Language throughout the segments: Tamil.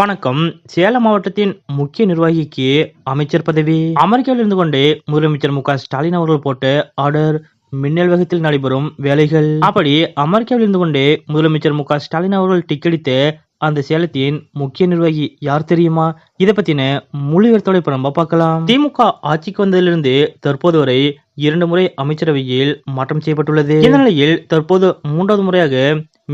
வணக்கம். சேலம் மாவட்டத்தின் முக்கிய நிர்வாகிக்கு அமைச்சர் பதவி. அமெரிக்காவில் இருந்து கொண்டே முதலமைச்சர் மு ஸ்டாலின் அவர்கள் போட்ட ஆர்டர் மின்னல் வேகத்தில் நடைபெறும் வேலைகள். அப்படி அமெரிக்காவில் இருந்து கொண்டே முதலமைச்சர் மு ஸ்டாலின் அவர்கள் டிக்கெடித்த அந்த சேலத்தின் முக்கிய நிர்வாகி யார் தெரியுமா? இதை பத்தின முழு விவரத்தோட இப்ப நம்ம பார்க்கலாம். திமுக ஆட்சிக்கு வந்ததிலிருந்து தற்போது வரை இரண்டு முறை அமைச்சரவையில் மாற்றம் செய்யப்பட்டுள்ளது. இந்த நிலையில் தற்போது மூன்றாவது முறையாக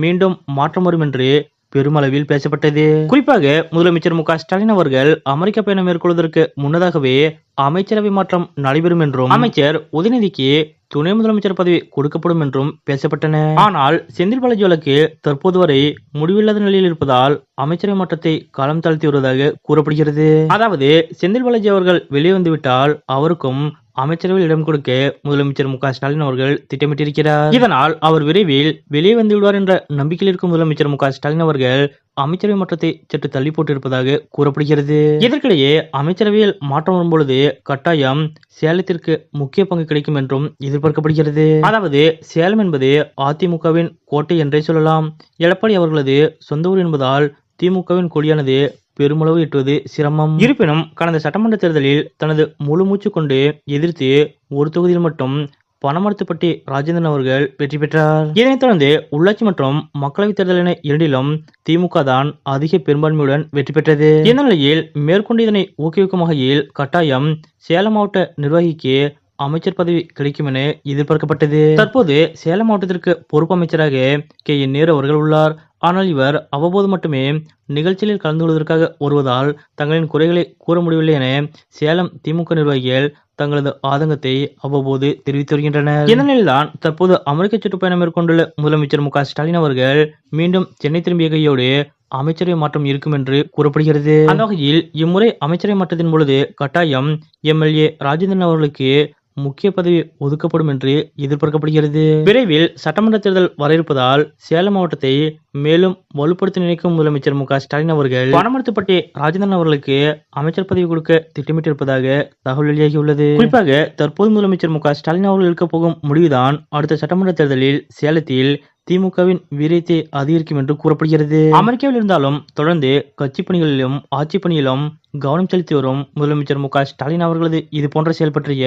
மீண்டும் மாற்றம் வரும் என்று பெருமளவில் பேசப்பட்டது. குறிப்பாக முதலமைச்சர் மு ஸ்டாலின் அவர்கள் அமெரிக்க பயணம் மேற்கொள்வதற்கு முன்னதாகவே அமைச்சரவை மாற்றம் நடைபெறும் என்றும் அமைச்சர் உதயநிதிக்கு துணை முதலமைச்சர் பதவி கொடுக்கப்படும் என்றும் பேசப்பட்டன. ஆனால் செந்தில் பாலாஜி வழக்கு தற்போது வரை முடிவில்லாத நிலையில் இருப்பதால் அமைச்சரவை மாற்றத்தை காலம் தாழ்த்தி வருவதாக கூறப்படுகிறது. அதாவது செந்தில் பாலாஜி அவர்கள் வெளியே வந்துவிட்டால் அவருக்கும் அமைச்சரவையில் இடம் கொடுக்க முதலமைச்சர் மு ஸ்டாலின் அவர்கள் திட்டமிட்டிருக்கிறார். இதனால் அவர் விரைவில் வெளியே வந்து விடுவார் என்ற நம்பிக்கையில் இருக்கும் முதலமைச்சர் மு ஸ்டாலின் அவர்கள் அமைச்சரவை மாற்றத்தை சற்று தள்ளி போட்டிருப்பதாக கூறப்படுகிறது. இதற்கிடையே அமைச்சரவையில் மாற்றம் வரும்பொழுது கட்டாயம் சேலத்திற்கு முக்கிய பங்கு கிடைக்கும் என்றும் எதிர்பார்க்கப்படுகிறது. அதாவது சேலம் என்பது அதிமுகவின் கோட்டை என்றே சொல்லலாம். எடப்பாடி அவர்களது சொந்த ஊர் என்பதால் திமுகவின் கொடியானது பெருமளவு எட்டுவது சிரமம். இருப்பினும் கடந்த சட்டமன்ற தேர்தலில் தனது முழு மூச்சு கொண்டு எதிர்த்து ஒரு தொகுதியில் மட்டும் பணமரத்துப்பட்டி ராஜேந்திரன் அவர்கள் வெற்றி பெற்றார். இதனைத் தொடர்ந்து உள்ளாட்சி மற்றும் மக்களவைத் தேர்தல் என இரண்டிலும் திமுக தான் அதிக பெரும்பான்மையுடன் வெற்றி பெற்றது. இந்த நிலையில் மேற்கொண்டு இதனை ஊக்குவிக்கும் வகையில் கட்டாயம் சேலம் மாவட்ட நிர்வாகிக்கு அமைச்சர் பதவி கிடைக்கும் என எதிர்பார்க்கப்பட்டது. தற்போது சேலம் மாவட்டத்திற்கு பொறுப்பு அமைச்சராக கே. என். நேரு அவர்கள் உள்ளார். ஆனால் இவர் அவ்வப்போது மட்டுமே நிகழ்ச்சியில் கலந்து கொள்வதற்காக வருவதால் தங்களின் குறைகளை கூற முடியவில்லை என சேலம் திமுக நிர்வாகிகள் தங்களது ஆதங்கத்தை அவ்வப்போது தெரிவித்து வருகின்றனர். இந்த தற்போது அமெரிக்க சுற்றுப்பயணம் மேற்கொண்டுள்ள முதலமைச்சர் மு ஸ்டாலின் அவர்கள் மீண்டும் சென்னை திரும்பிய கையோடு அமைச்சரவை மாற்றம் இருக்கும் என்று கூறப்படுகிறது. அந்த வகையில் இம்முறை அமைச்சரவை மாற்றத்தின் பொழுது கட்டாயம் எம்எல்ஏ ராஜேந்திரன் அவர்களுக்கு முக்கிய பதவி ஒதுக்கப்படும் என்று எதிர்பார்க்கப்படுகிறது. விரைவில் சட்டமன்ற தேர்தல் வர சேலம் மாவட்டத்தை மேலும் வலுப்படுத்த நினைக்கும் முதலமைச்சர் மு ஸ்டாலின் அவர்கள் பணமரத்துப்பட்டி ராஜேந்திரன் அவர்களுக்கு அமைச்சர் பதவி கொடுக்க திட்டமிட்டிருப்பதாக தகவல் வெளியாகியுள்ளது. குறிப்பாக தற்போது முதலமைச்சர் மு ஸ்டாலின் அவர்கள் எடுக்கப் போகும் முடிவுதான் அடுத்த சட்டமன்ற தேர்தலில் சேலத்தில் திமுகவின் வீரியத்தை அதிகரிக்கும் என்று கூறப்படுகிறது. அமெரிக்காவில் இருந்தாலும் தொடர்ந்து கட்சி பணிகளிலும் ஆட்சி பணியிலும் கவனம் செலுத்தி வரும் முதலமைச்சர் மு ஸ்டாலின் அவர்களது இது போன்ற செயல் பற்றிய